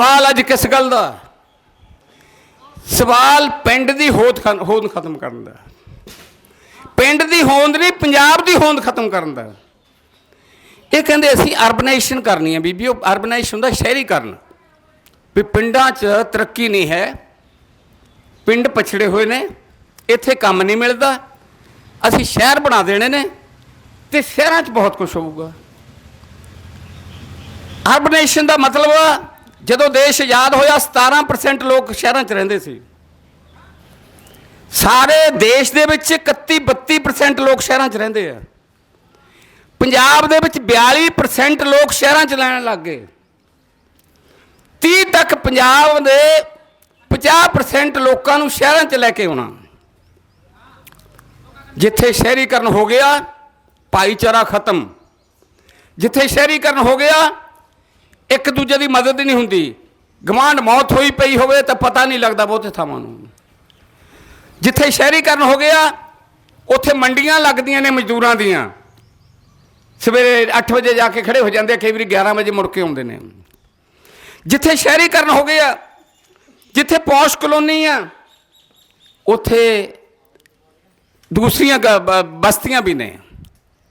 ਸਵਾਲ ਅੱਜ ਕਿਸ ਗੱਲ ਦਾ? ਸਵਾਲ ਪਿੰਡ ਦੀ ਹੋਂਦ ਖ- ਹੋਂਦ ਖਤਮ ਕਰਨ ਦਾ। ਪਿੰਡ ਦੀ ਹੋਂਦ ਨਹੀਂ, ਪੰਜਾਬ ਦੀ ਹੋਂਦ ਖਤਮ ਕਰਨ ਦਾ। ਇਹ ਕਹਿੰਦੇ ਅਸੀਂ ਅਰਬਨਾਈਜੇਸ਼ਨ ਕਰਨੀ ਹੈ ਬੀਬੀਓ ਅਰਬਨਾਈਜੇਸ਼ਨ ਹੁੰਦਾ ਸ਼ਹਿਰੀਕਰਨ ਵੀ ਪਿੰਡਾਂ 'ਚ ਤਰੱਕੀ ਨਹੀਂ ਹੈ। ਪਿੰਡ ਪਛੜੇ ਹੋਏ ਨੇ, ਇੱਥੇ ਕੰਮ ਨਹੀਂ ਮਿਲਦਾ। ਅਸੀਂ ਸ਼ਹਿਰ ਬਣਾ ਦੇਣੇ ਨੇ ਤੇ ਸ਼ਹਿਰਾਂ 'ਚ ਬਹੁਤ ਕੁਝ ਹੋਊਗਾ। ਅਰਬਨਾਈਜੇਸ਼ਨ ਦਾ ਮਤਲਬ ਜਦੋਂ ਦੇਸ਼ ਆਜ਼ਾਦ ਹੋਇਆ 17% ਲੋਕ ਸ਼ਹਿਰਾਂ 'ਚ ਰਹਿੰਦੇ ਸੀ। ਸਾਰੇ ਦੇਸ਼ ਦੇ ਵਿੱਚ 31 32% ਲੋਕ ਸ਼ਹਿਰਾਂ 'ਚ ਰਹਿੰਦੇ ਆ। ਪੰਜਾਬ ਦੇ ਵਿੱਚ 42% ਲੋਕ ਸ਼ਹਿਰਾਂ 'ਚ ਲੈਣ ਲੱਗ ਗਏ। 30 ਤੱਕ ਪੰਜਾਬ ਦੇ 50% ਲੋਕਾਂ ਨੂੰ ਸ਼ਹਿਰਾਂ 'ਚ ਲੈ ਕੇ ਆਉਣਾ। ਜਿੱਥੇ ਸ਼ਹਿਰੀਕਰਨ ਹੋ ਗਿਆ, ਭਾਈਚਾਰਾ ਖਤਮ। ਜਿੱਥੇ ਸ਼ਹਿਰੀਕਰਨ ਹੋ ਗਿਆ ਦੂਜੇ ਦੀ ਮਦਦ ਨਹੀਂ ਹੁੰਦੀ। ਗਵਾਂਢ ਮੌਤ ਹੋਈ ਪਈ ਹੋਵੇ ਤਾਂ ਪਤਾ ਨਹੀਂ ਲੱਗਦਾ ਬਹੁਤੇ ਥਾਵਾਂ ਨੂੰ। ਜਿੱਥੇ ਸ਼ਹਿਰੀਕਰਨ ਹੋ ਗਿਆ, ਉੱਥੇ ਮੰਡੀਆਂ ਲੱਗਦੀਆਂ ਨੇ ਮਜ਼ਦੂਰਾਂ ਦੀਆਂ। ਸਵੇਰੇ 8 ਵਜੇ ਜਾ ਕੇ ਖੜੇ ਹੋ ਜਾਂਦੇ ਆ, ਕਈ ਵਾਰੀ 11 ਵਜੇ ਮੁੜ ਕੇ ਆਉਂਦੇ ਨੇ। ਜਿੱਥੇ ਸ਼ਹਿਰੀਕਰਨ ਹੋ ਗਿਆ, ਜਿੱਥੇ ਪੌਸ਼ ਕਲੋਨੀ ਆ, ਉੱਥੇ ਦੂਸਰੀਆਂ ਬਸਤੀਆਂ ਵੀ ਨੇ।